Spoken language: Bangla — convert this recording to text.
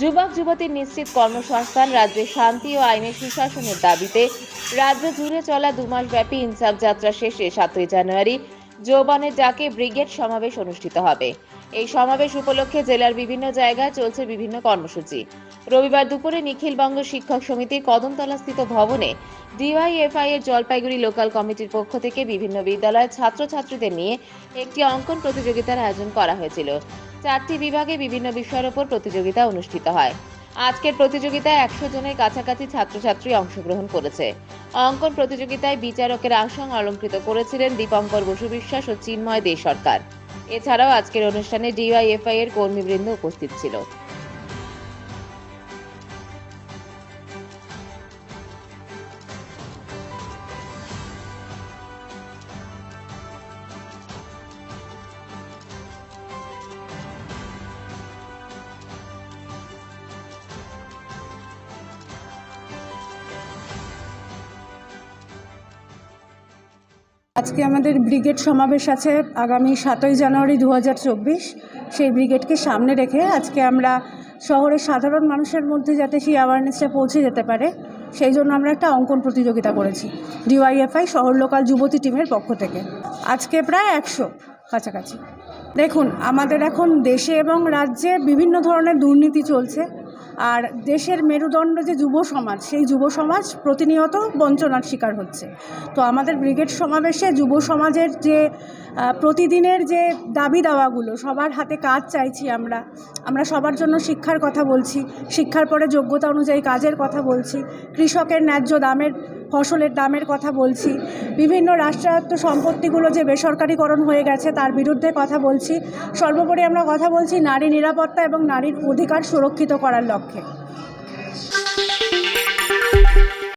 যুবক যুবতীর নিশ্চিত কর্মসংস্থান, রাজ্যে শান্তি ও আইনের সুশাসনের দাবিতে রাজ্য জুড়ে চলা দু ব্যাপী ইনসাফ যাত্রা শেষে সাতই জানুয়ারি যৌবনের ডাকে ব্রিগেড সমাবেশ অনুষ্ঠিত হবে। এই সমাবেশ উপলক্ষে জেলার বিভিন্ন জায়গায় চলছে বিভিন্ন কর্মসূচি। রবিবার দুপুরে নিখিলবঙ্গ শিক্ষক সমিতির কদমতলাস্থিত ভবনে ডিওয়াইএফআই এর জলপাইগুড়ি লোকাল কমিটির পক্ষ থেকে বিভিন্ন বিদ্যালয়ের ছাত্রছাত্রীদের নিয়ে একটি অঙ্কন প্রতিযোগিতার আয়োজন করা হয়েছিল। চারটি বিভাগে বিভিন্ন বিষয়ের ওপর প্রতিযোগিতা অনুষ্ঠিত হয়। আজকের প্রতিযোগিতায় একশো জনের কাছাকাছি ছাত্রছাত্রী অংশগ্রহণ করেছে। অঙ্কন প্রতিযোগিতায় বিচারকের আসন অলঙ্কৃত করেছিলেন দীপঙ্কর বসু বিশ্বাস ও চিন্ময় দে সরকার। এছাড়াও আজকের অনুষ্ঠানে ডিওয়াইএফআই এর কর্মীবৃন্দ উপস্থিত ছিল। আজকে আমাদের ব্রিগেড সমাবেশ আছে আগামী সাতই জানুয়ারি দু হাজার চব্বিশ। সেই ব্রিগেডকে সামনে রেখে আজকে আমরা শহরের সাধারণ মানুষের মধ্যে যাতে সেই অ্যাওয়ারনেসটা পৌঁছে যেতে পারে, সেই জন্য আমরা একটা অঙ্কন প্রতিযোগিতা করেছি ডিওয়াইএফআই, শহর লোকাল যুবতী টিমের পক্ষ থেকে। আজকে প্রায় একশো কাছাকাছি। দেখুন, আমাদের এখন দেশে এবং রাজ্যে বিভিন্ন ধরনের দুর্নীতি চলছে। আর দেশের মেরুদণ্ড যে যুব সমাজ, সেই যুব সমাজ প্রতিনিয়ত বঞ্চনার শিকার হচ্ছে। তো আমাদের ব্রিগেড সমাবেশে যুব সমাজের যে প্রতিদিনের যে দাবি দাওয়াগুলো, সবার হাতে কাজ চাইছি আমরা। আমরা সবার জন্য শিক্ষার কথা বলছি, শিক্ষার পরে যোগ্যতা অনুযায়ী কাজের কথা বলছি, কৃষকের ন্যায্য দামের ফসলের দামের কথা বলছি, বিভিন্ন রাষ্ট্রায়ত্ত সম্পত্তিগুলো যে বেসরকারিকরণ হয়ে গেছে তার বিরুদ্ধে কথা বলছি, সর্বোপরি আমরা কথা বলছি নারী নিরাপত্তা এবং নারীর অধিকার সুরক্ষিত করার লক্ষ্যে।